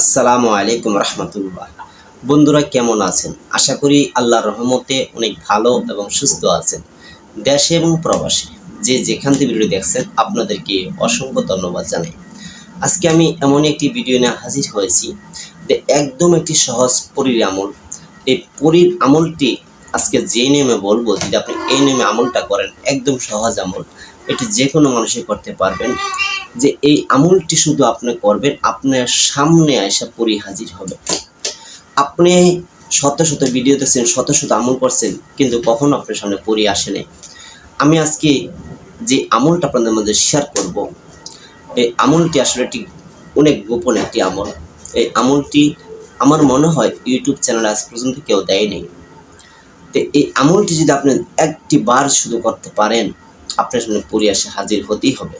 আসসালামু আলাইকুম রহমতুল্লাহ। বন্ধুরা, কেমন আছেন? আশা করি আল্লাহর রহমতে অনেক ভালো এবং সুস্থ আছেন। দেশে এবং প্রবাসে যে যেখান থেকে ভিডিও দেখছেন, আপনাদেরকে অসংখ্য ধন্যবাদ জানাই। আজকে আমি এমন একটি ভিডিও নিয়ে হাজির হয়েছি, যে একদম একটি সহজ পরীর আমল। এই পরীর আমলটি আজকে যে নিয়মে বলব, যদি আপনি এই নিয়মে আমলটা করেন, একদম সহজ আমল। এটি যে কোনো মানুষই করতে পারবেন। যে এই আমলটি শুধু আপনি করবেন আপনার সামনে এসে পরি হাজির হবে আপনি শত শত ভিডিও দেখছেন, শত শত আমল করছেন, কিন্তু কখনো আপনার সামনে পরি আসে নাই। আমি আজকে যে আমলটা আপনাদের মধ্যে শেয়ার করব, এই আমলটি আসলে একটি অনেক গোপন একটি আমল। এই আমলটি আমার মনে হয় ইউটিউব চ্যানেলে আজ পর্যন্ত কেউ দেয়নি তো এই আমলটি যদি আপনি একটি বার শুধু করতে পারেন, আপনার সামনে পরি আসে হাজির হতেই হবে।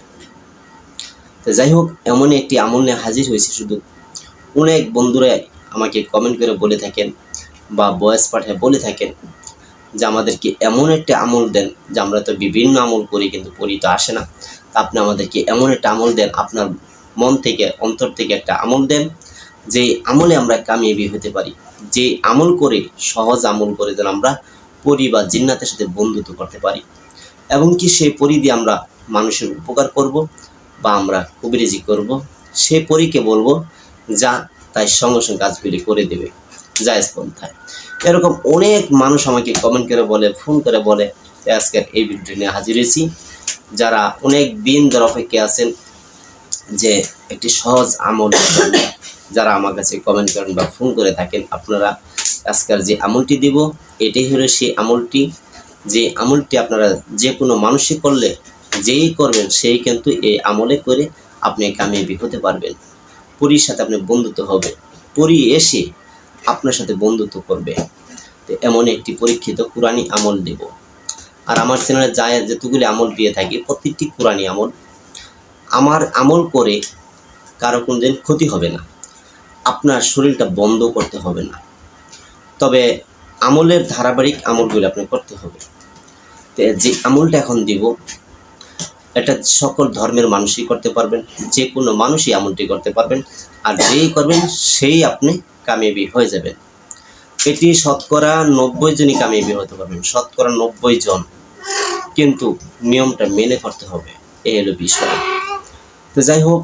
তো যাই হোক এমনই একটি আমল নিয়ে হাজির হয়েছে শুধু। অনেক বন্ধুরাই আমাকে কমেন্ট করে বলে থাকেন বা বয়স পাঠায় বলে থাকেন যে আমাদেরকে এমন একটা আমল দেন যে আমরা তো বিভিন্ন আমল করি কিন্তু পরি তো আসে না। তা আপনি আমাদেরকে এমন একটা আমল দেন, আপনার মন থেকে, অন্তর থেকে একটা আমল দেন যে আমলে আমরা কামিয়াবি হতে পারি। যে আমল করে, সহজ আমল করে যেন আমরা পরি বা জিন্নাতের সাথে বন্ধুত্ব করতে পারি। এবং কি সেই পরি দিয়ে আমরা মানুষের উপকার করব? বা আমরা কবিরেজি করব। সে পরীকে বলব, যা, তাই সঙ্গে সঙ্গে কাজগুলি করে দেবে। জায়জ পন্থায়। এরকম অনেক মানুষ আমাকে কমেন্ট করে বলে ফোন করে বলে যে আজকের এই ভিডিওটি নিয়ে হাজির হয়েছি। যারা অনেক দিন ধরে অপেক্ষা আছেন যে একটি সহজ আমল যারা আমার কাছে কমেন্ট করেন বা ফোন করে থাকেন, আপনারা আজকের যে আমলটি দিব, এটাই হলো সেই আমলটি। যে আমলটি আপনারা যে কোনো মানুষই করলে যেই করবেন, সেই কিন্তু এই আমলে করে আপনি কামিয়াবি হতে পারবেন। পরীর সাথে আপনি বন্ধুত্ব হবে। পরী এসে আপনার সাথে বন্ধুত্ব করবে। তো এমন একটি পরীক্ষিত কোরআনী আমল দেব। আর আমার চ্যানেলে যায় যেতগুলি আমল দিয়ে থাকি প্রত্যেকটি কোরআনী আমল। আমার আমল করে কারও কোনো দিন ক্ষতি হবে না। আপনার শরীরটা বন্ধ করতে হবে না। তবে আমলের ধারাবাহিক আমলগুলো আপনি করতে হবে। যে আমলটা এখন দিব এটা সকল ধর্মের মানুষই করতে পারবেন, যে কোনো মানুষই এমনটি করতে পারবেন। আর যেই করবেন, সেই আপনি কামিয়াবি হয়ে যাবেন। এটি শতকরা নব্বই জনই কামিয়াবি হতে পারবেন, শতকরা নব্বই জন। কিন্তু নিয়মটা মেনে করতে হবে এই হলো বিষয়। তো যাই হোক,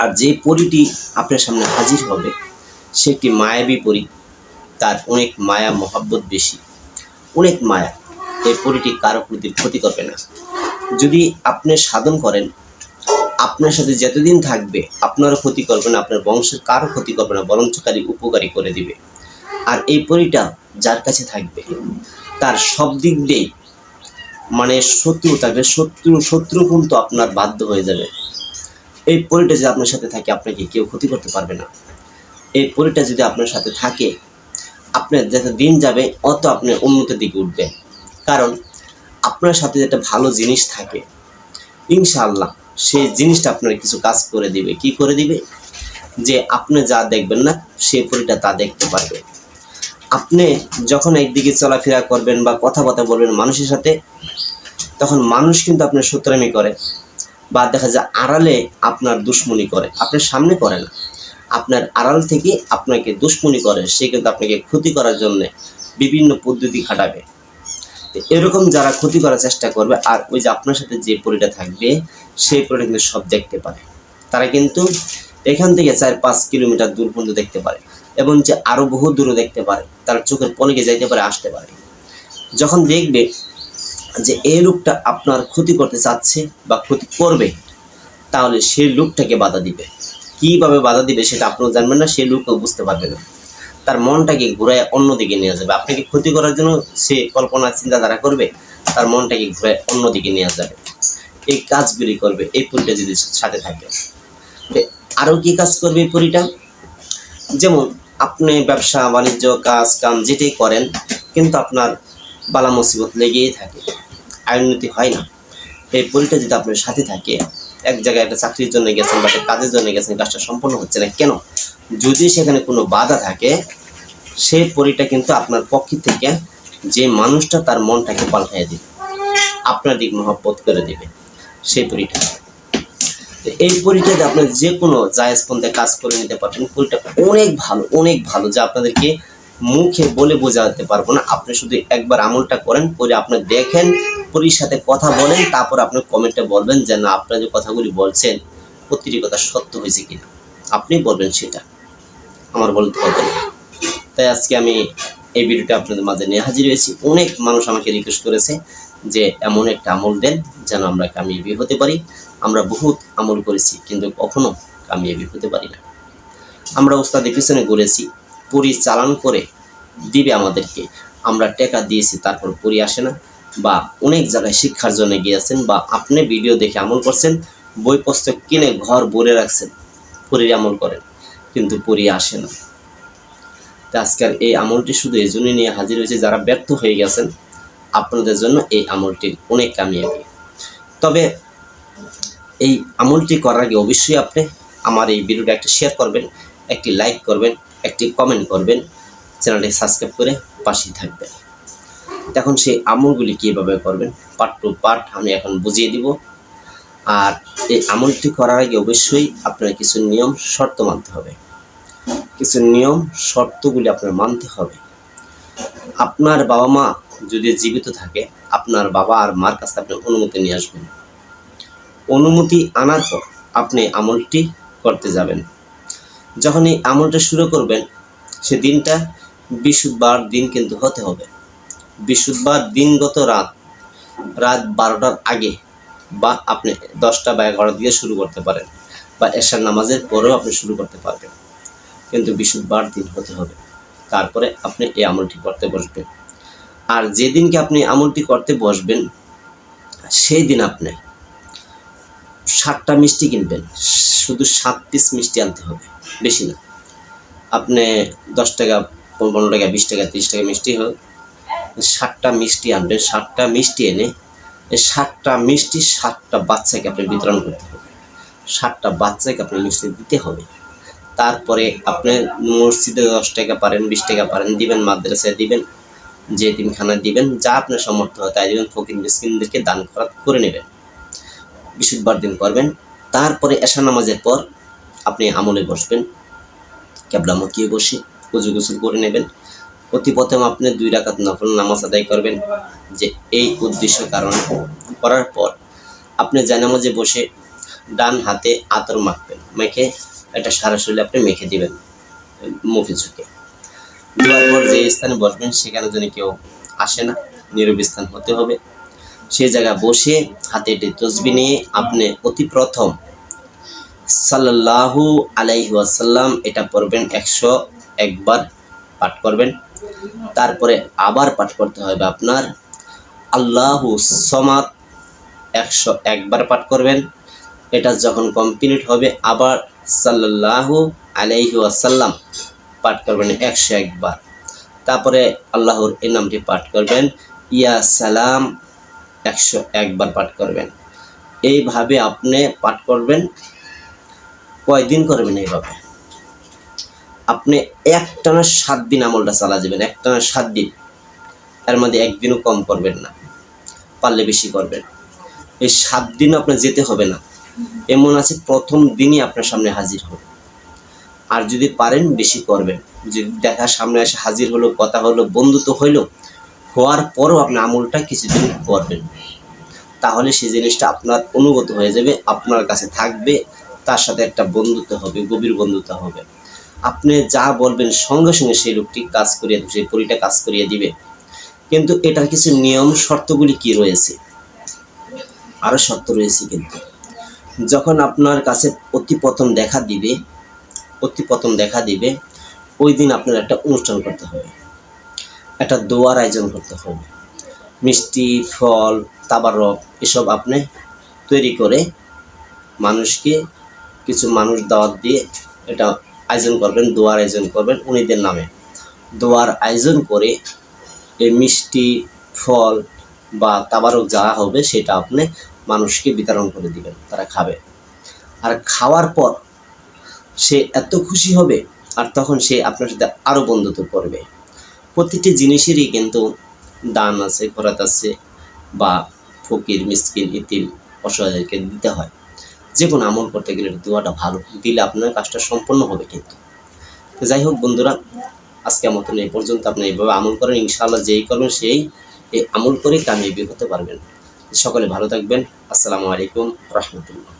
আর যে পরিটি আপনার সামনে হাজির হবে সে একটি মায়াবী পরি, তার অনেক মায়া, মহাব্বত বেশি। অনেক মায়া, এই পরিটি কারও প্রতি ক্ষতি করবে না। যদি আপনি সাধন করেন, আপনার সাথে যতদিন থাকবে, আপনারও ক্ষতি করবে না, আপনার বংশের কারও ক্ষতি করবে না বরঞ্চ খালি উপকারী করে দিবে। আর এই পরিটা যার কাছে থাকবে, তার সব দিক দিয়েই মানে শত্রু থাকবে, শত্রু শত্রু কিন্তু আপনার বাধ্য হয়ে যাবে। এই পরিটা যদি আপনার সাথে থাকে, আপনাকে কেউ ক্ষতি করতে পারবে না। এই পরিটা যদি আপনার সাথে থাকে, আপনার যত দিন যাবে, অত আপনি উন্নতির দিকে উঠবেন। কারণ আপনার সাথে যেটা ভালো জিনিস থাকে, ইনশাআল্লাহ সেই জিনিসটা আপনার কিছু কাজ করে দিবে। কি করে দিবে? যে আপনি যা দেখবেন না, সেই পরিটা তা দেখতে পারবে। আপনি যখন একদিকে চলাফেরা করবেন বা কথা কথা বলবেন মানুষের সাথে, তখন মানুষ কিন্তু আপনার সূত্রামি করে বা দেখা যায় আড়ালে আপনার দুশ্মনী করে। আপনার সামনে করে না। আপনার আড়াল থেকে আপনাকে দুশ্মনী করে। সে কিন্তু আপনাকে ক্ষতি করার জন্য বিভিন্ন পদ্ধতি খাটাবে। এরকম যারা ক্ষতি করার চেষ্টা করবে, আর ওই যে আপনার সাথে যে পরিটা থাকবে, সেই পরিটা কিন্তু সব দেখতে পারে। তারা কিন্তু এখান থেকে চার পাঁচ কিলোমিটার দূর পর্যন্ত দেখতে পারে এবং যে আরও বহু দূরে দেখতে পারে, তার চোখের পলকে যাইতে পারে, আসতে পারে। যখন দেখবে যে এই লোকটা আপনার ক্ষতি করতে চাচ্ছে বা ক্ষতি করবে, তাহলে সেই লোকটাকে বাধা দিবে। কীভাবে বাধা দিবে সেটা আপনিও জানবেন না সেই লোকও বুঝতে পারবে না। তার মনটাকে ঘুরায় অন্যদিকে নিয়ে যাবে। আপনাকে ক্ষতি করার জন্য সে কল্পনা, চিন্তাধারা করবে, তার মনটাকে ঘুরায় অন্যদিকে নিয়ে যাবে। এই কাজগুলি করবে, এই পরিটা যদি সাথে থাকে। আরও কি কাজ করবে এই পরিটা? যেমন আপনি ব্যবসা, বাণিজ্য, কাজ, কাম যেটাই করেন, কিন্তু আপনার বালা মুসিবত লেগেই থাকে। আয় উন্নতি হয় না। এই পরিটা যদি আপনার সাথে থাকে এক জায়গায় একটা চাকরির জন্য গেছেন বা একটা কাজের জন্য গেছেন, কাজটা সম্পন্ন হচ্ছে না, কেন? যদি সেখানে কোনো বাধা থাকে সেই পরিটা কিন্তু আপনার পক্ষ থেকে যে মানুষটা তার মনটাকে পাল্টাই দিবে, আপনার দিক মহব্বত করে দিবে, সেই পরিটা। এই পরিটাতে আপনি যে কোনো পন্থে কাজ করে নিতে পারবেন, পরিটা অনেক ভালো অনেক ভালো, যা আপনাদেরকে মুখে বলে বোঝাতে পারব না। আপনি শুধু একবার আমলটা করেন, করে আপনি দেখেন পরির সাথে কথা বলেন, তারপর আপনি কমেন্টে বলবেন যে, না, আপনারা যে কথাগুলি বলছেন, প্রতিটি কথা সত্য হয়েছে কিনা? আপনি বলবেন সেটা। আমার বলতে হবে তাই আজকে আমি এই ভিডিওটা আপনাদের মাঝে নিয়ে হাজির হয়েছি। অনেক মানুষ আমাকে রিকোয়েস্ট করেছে যে, এমন একটা আমল দেন যেন আমরা কামিয়াবি হতে পারি। আমরা বহুত আমল করেছি, কিন্তু কখনো কামিয়াবি হতে পারি না। আমরা ওস্তাদের পিছনে ঘুরেছি, পুরী চালান করে দিবে আমাদেরকে। আমরা টেকা দিয়েছি, তারপর পুরী আসে না। বা অনেক জায়গায় শিক্ষার জন্য গিয়েছেন বা আপনি ভিডিও দেখে আমল করছেন, বই পুস্তক কিনে ঘর ভরে রাখছেন পুরীর আমল করেন, কিন্তু পুরী আসে না। তো আজকের এই আমলটি শুধু এই জন্যই নিয়ে হাজির হয়েছে যারা ব্যর্থ হয়ে গেছেন, আপনাদের জন্য এই আমলটি অনেক কামিয়াবি। তবে এই আমলটি করার আগে অবশ্যই আপনি আমার এই ভিডিওটা একটা শেয়ার করবেন, একটি লাইক করবেন, একটি কমেন্ট করবেন, চ্যানেলটি সাবস্ক্রাইব করে পাশেই থাকবেন। এখন সেই আমলগুলি কীভাবে করবেন? পার্ট টু পার্ট আমি এখন বুঝিয়ে দিব। আর এই আমলটি করার আগে অবশ্যই আপনার কিছু নিয়ম, শর্ত মানতে হবে। কিছু নিয়ম, শর্তগুলি আপনার মানতে হবে। আপনার বাবা মা যদি জীবিত থাকে, আপনার বাবা আর মার কাছে আপনি অনুমতি নিয়ে আসবেন। অনুমতি আনার পর আপনি আমলটি করতে যাবেন। যখন এই আমলটা শুরু করবেন সে দিনটা বৃহস্পতিবার দিন কিন্তু হতে হবে। বৃহস্পতিবার দিনগত রাত রাত বারোটার আগে বা আপনি দশটা বা এগারোটা দিয়ে শুরু করতে পারেন বা এশার নামাজের পরেও আপনি শুরু করতে পারবেন। কিন্তু বৃহস্পতিবার দিন হতে হবে। তারপরে আপনি এই আমলটি করতে বসবেন। আর যেদিনকে আপনি আমলটি করতে বসবেন সেই দিন আপনি সাতটা মিষ্টি কিনবেন। শুধু সাত পিস মিষ্টি আনতে হবে, বেশি না। আপনি দশ টাকা, পনেরো টাকা, বিশ টাকা, তিরিশ টাকা মিষ্টি হোক ষাটটা মিষ্টি আনবেন ষাটটা মিষ্টি এনে এই ষাটটা মিষ্টি ষাটটা বাচ্চাকে আপনি বিতরণ করতে হবে। ষাটটা বাচ্চাকে আপনি মিষ্টি দিতে হবে। তারপরে আপনি মসজিদে দশ টাকা পারেন, বিশ টাকা পারেন, দিবেন, মাদ্রাসায় দিবেন যে তিনখানা দিবেন, যা আপনার সমর্থ হয় তাই দিবেন, ফকির মিসকিনদেরকে দান করা করে নেবেন। বৃহস্পতিবার দিন করবেন। তারপরে এশা নামাজের পর আপনি আমলে বসবেন ক্যাবলামুখিয়ে বসে কুজু গোসল করে নেবেন। অতি প্রথম আপনি দুই রাকাত নফল নামাজ আদায় করবেন যে এই উদ্দেশ্য কারণে করার পর আপনি জানামাজে বসে ডান হাতে আতর মাখবেন, মেখে এটা সারা শরীরে আপনি মেখে দিবেন মুখে ঝুঁকে দেওয়ার পর যে স্থানে বসবেন, সেখানে যদি কেউ আসে না, নীরব স্থান হতে হবে। সেই জায়গায় বসে হাতে একটি তসবি নিয়ে আপনি অতি প্রথম সাল্লাল্লাহু আলাইহি ওয়াসাল্লাম এটা পড়বেন, একশো একবার পাঠ করবেন। তারপরে আবার পাঠ করতে হবে আপনার। আল্লাহু সমাদ একশো একবার পাঠ করবেন। এটা যখন কমপ্লিট হবে, আবার সাল্লাল্লাহু আলাইহি ওয়াসাল্লাম পাঠ করবেন একশো একবার। তারপরে আল্লাহর এই নামটি পাঠ করবেন, ইয়া সালাম একশো একবার পাঠ করবেন। এইভাবে আপনি পাঠ করবেন। কয়দিন করবেন এইভাবে? আপনি একটানা সাত দিন আমলটা চালা যাবেন, একটানা সাত দিন। এর মধ্যে একদিনও কম করবেন না, পারলে বেশি করবেন। এই সাত দিন আপনার যেতে হবে না। এমন আছে, প্রথম দিনই আপনার সামনে হাজির হবে। আর যদি পারেন, বেশি করবেন। যদি দেখা সামনে এসে হাজির হলো, কথা হলো, বন্ধুত্ব হইল, হওয়ার পরও আপনি আমলটা কিছুদিন করবেন। তাহলে সেই জিনিসটা আপনার অনুগত হয়ে যাবে, আপনার কাছে থাকবে, তার সাথে একটা বন্ধুত্ব হবে, গভীর বন্ধুত্ব হবে। আপনি যা বলবেন সঙ্গে সঙ্গে সেই লোকটি কাজ করিয়ে, সেই পরিটা কাজ করিয়ে দিবে। কিন্তু এটার কিছু নিয়ম শর্তগুলি কি রয়েছে? আরও শর্ত রয়েছে কিন্তু। যখন আপনার কাছে অতি প্রথম দেখা দিবে অতি প্রথম দেখা দিবে, ওই দিন আপনার একটা অনুষ্ঠান করতে হবে। একটা দোয়ার আয়োজন করতে হবে। মিষ্টি, ফল, তাবারক, এসব আপনি তৈরি করে মানুষকে কিছু মানুষ দাওয়াত দিয়ে এটা আয়োজন করবেন, দোয়ার আয়োজন করবেন উনিদের নামে। দোয়ার আয়োজন করে এই মিষ্টি, ফল বা তাবারক যা হবে সেটা আপনি মানুষকে বিতরণ করে দিবেন, তারা খাবে। আর খাওয়ার পর সে এত খুশি হবে আর তখন সে আপনার সাথে আরও বন্ধুত্ব করবে। প্রতিটি জিনিসেরই কিন্তু দান আছে খরাত আছে বা ফকির, মিসকিন, ইতিম অসহায়দেরকে দিতে হয়। যে কোনো আমল করতে গেলে দোয়াটা ভালো, দিলে আপনার কাজটা সম্পন্ন হবে কিন্তু। যাই হোক বন্ধুরা আজকে মতন এই পর্যন্ত আপনি এইভাবে আমল করেন, ইনশাআল্লাহ যেই করবেন সেই এই আমল করে কামিয়াবি হতে পারবেন। সকলে ভালো থাকবেন। আসসালামু আলাইকুম, রহমতুল্লাহ।